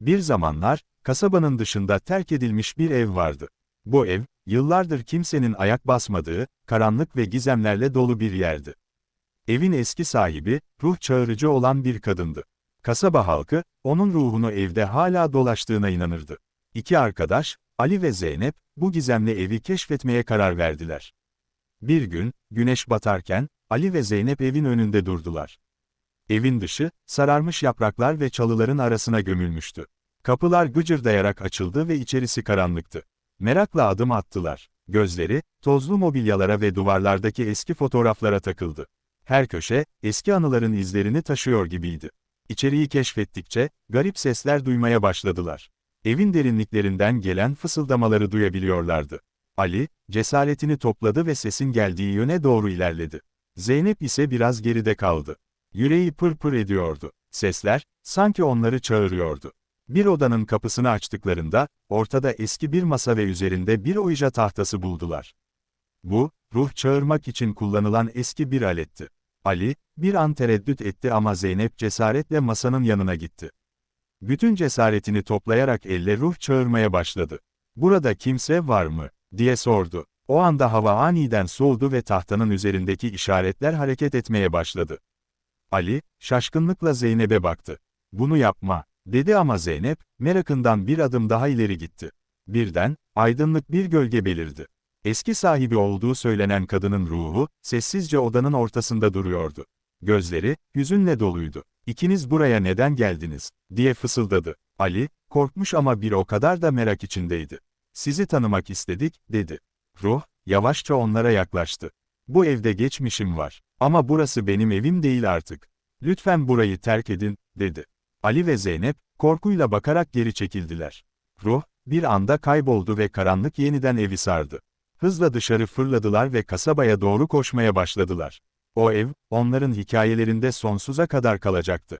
Bir zamanlar, kasabanın dışında terk edilmiş bir ev vardı. Bu ev, yıllardır kimsenin ayak basmadığı, karanlık ve gizemlerle dolu bir yerdi. Evin eski sahibi, ruh çağırıcı olan bir kadındı. Kasaba halkı, onun ruhunu evde hala dolaştığına inanırdı. İki arkadaş, Ali ve Zeynep, bu gizemli evi keşfetmeye karar verdiler. Bir gün, güneş batarken, Ali ve Zeynep evin önünde durdular. Evin dışı, sararmış yapraklar ve çalıların arasına gömülmüştü. Kapılar gıcırdayarak açıldı ve içerisi karanlıktı. Merakla adım attılar. Gözleri, tozlu mobilyalara ve duvarlardaki eski fotoğraflara takıldı. Her köşe, eski anıların izlerini taşıyor gibiydi. İçeriği keşfettikçe, garip sesler duymaya başladılar. Evin derinliklerinden gelen fısıldamaları duyabiliyorlardı. Ali, cesaretini topladı ve sesin geldiği yöne doğru ilerledi. Zeynep ise biraz geride kaldı. Yüreği pır pır ediyordu. Sesler, sanki onları çağırıyordu. Bir odanın kapısını açtıklarında, ortada eski bir masa ve üzerinde bir oyja tahtası buldular. Bu, ruh çağırmak için kullanılan eski bir aletti. Ali, bir an tereddüt etti ama Zeynep cesaretle masanın yanına gitti. Bütün cesaretini toplayarak elle ruh çağırmaya başladı. Burada kimse var mı? diye sordu. O anda hava aniden soğudu ve tahtanın üzerindeki işaretler hareket etmeye başladı. Ali, şaşkınlıkla Zeynep'e baktı. Bunu yapma, dedi ama Zeynep, merakından bir adım daha ileri gitti. Birden, aydınlık bir gölge belirdi. Eski sahibi olduğu söylenen kadının ruhu, sessizce odanın ortasında duruyordu. Gözleri, hüzünle doluydu. İkiniz buraya neden geldiniz, diye fısıldadı. Ali, korkmuş ama bir o kadar da merak içindeydi. Sizi tanımak istedik, dedi. Ruh, yavaşça onlara yaklaştı. Bu evde geçmişim var. Ama burası benim evim değil artık. Lütfen burayı terk edin, dedi. Ali ve Zeynep, korkuyla bakarak geri çekildiler. Ruh, bir anda kayboldu ve karanlık yeniden evi sardı. Hızla dışarı fırladılar ve kasabaya doğru koşmaya başladılar. O ev, onların hikayelerinde sonsuza kadar kalacaktı.